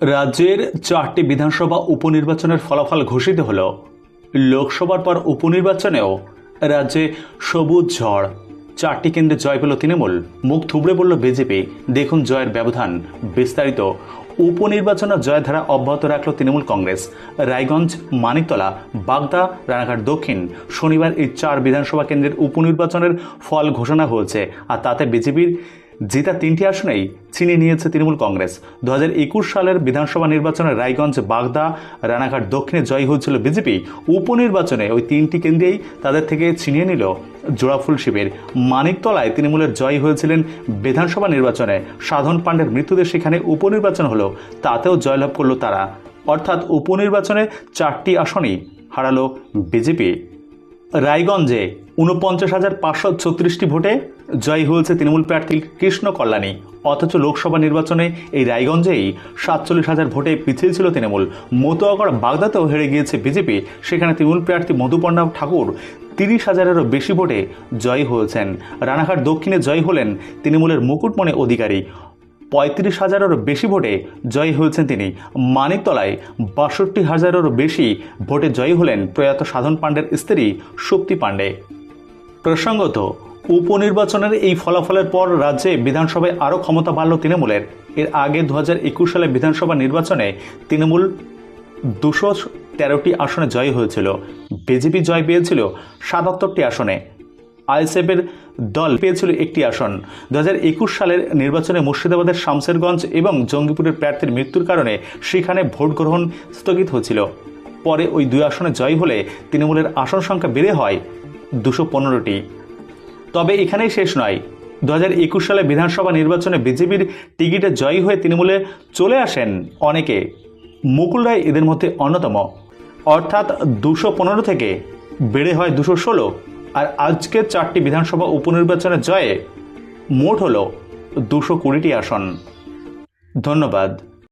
রাজ্যের চারটি বিধানসভা উপনির্বাচনের ফলাফল ঘোষিত হল, লোকসভার পর উপনির্বাচনেও রাজ্যে সবুজ ঝড়। চারটি কেন্দ্রে জয় পেল তৃণমূল, মুখ থুবড়ে পড়ল বিজেপি। দেখুন জয়ের ব্যবধান। বিস্তারিত। উপনির্বাচনের জয়ধারা অব্যাহত রাখল তৃণমূল কংগ্রেস। রায়গঞ্জ, মানিকতলা, বাগদা, রানাঘাট দক্ষিণ। শনিবার এই চার বিধানসভা কেন্দ্রের উপনির্বাচনের ফল ঘোষণা হয়েছে। আর তাতে বিজেপির জেতা তিনটি আসনেই ছিনিয়ে নিয়েছে তৃণমূল কংগ্রেস। দু হাজার একুশ সালের বিধানসভা নির্বাচনে রায়গঞ্জ, বাগদা, রানাঘাট, দক্ষিণে জয়ী হয়েছিল বিজেপি। উপনির্বাচনে ওই তিনটি কেন্দ্রেই তাদের থেকে ছিনিয়ে নিল জোড়াফুল শিবির। মানিকতলায় তৃণমূলের জয় হয়েছিলেন বিধানসভা নির্বাচনে সাধন পাণ্ডের মৃত্যুদের সেখানে উপনির্বাচন হলো, তাতেও জয়লাভ করল তারা। অর্থাৎ উপনির্বাচনে চারটি আসনই হারালো বিজেপি। রায়গঞ্জে উনপঞ্চাশ হাজার পাঁচশো ছত্রিশটি ভোটে জয়ী হয়েছে তৃণমূল প্রার্থী কৃষ্ণ কল্যাণী। অথচ লোকসভা নির্বাচনে এই রায়গঞ্জেই সাতচল্লিশ হাজার ভোটে পিছিয়ে ছিল তৃণমূল। মতুয়াগড় বাগদাতেও হেরে গিয়েছে বিজেপি। সেখানে তৃণমূল প্রার্থী মধুপর্ণা ঠাকুর তিরিশ হাজারেরও বেশি ভোটে জয়ী হয়েছেন। রানাঘাট দক্ষিণে জয়ী হলেন তৃণমূলের মুকুটমণি অধিকারী। পঁয়ত্রিশ হাজারেরও বেশি ভোটে জয়ী হয়েছেন তিনি। মানিকতলায় বাষট্টি হাজারেরও বেশি ভোটে জয়ী হলেন প্রয়াত সাধন পাণ্ডের স্ত্রী শক্তি পাণ্ডে। প্রসঙ্গত, উপনির্বাচনের এই ফলাফলের পর রাজ্যে বিধানসভায় আরও ক্ষমতা বাড়ল তৃণমূলের। এর আগে দু হাজার একুশ সালে বিধানসভা নির্বাচনে তৃণমূল দুশো তেরোটি আসনে জয়ী হয়েছিল। বিজেপি জয় পেয়েছিল সাতাত্তরটি আসনে। আইএসএফের দল পেয়েছিল একটি আসন। দু হাজার একুশ সালের নির্বাচনে মুর্শিদাবাদের শামসেরগঞ্জ এবং জঙ্গিপুরের প্রার্থীর মৃত্যুর কারণে সেখানে ভোট গ্রহণ স্থগিত হয়েছিল। পরে ওই দুই আসনে জয় হলে তৃণমূলের আসন সংখ্যা বেড়ে হয় দুশো পনেরোটি। তবে এখানেই শেষ নয়। দু একুশ সালে বিধানসভা নির্বাচনে বিজেপির টিকিটে জয়ী হয়ে তৃণমূলে চলে আসেন অনেকে। মুকুল রায় এদের মধ্যে অন্যতম। অর্থাৎ দুশো পনেরো থেকে বেড়ে হয় দুশো ষোলো। আর আজকের চারটি বিধানসভা উপনির্বাচনের জয়ে মোট হল দুশো কুড়িটি আসন। ধন্যবাদ।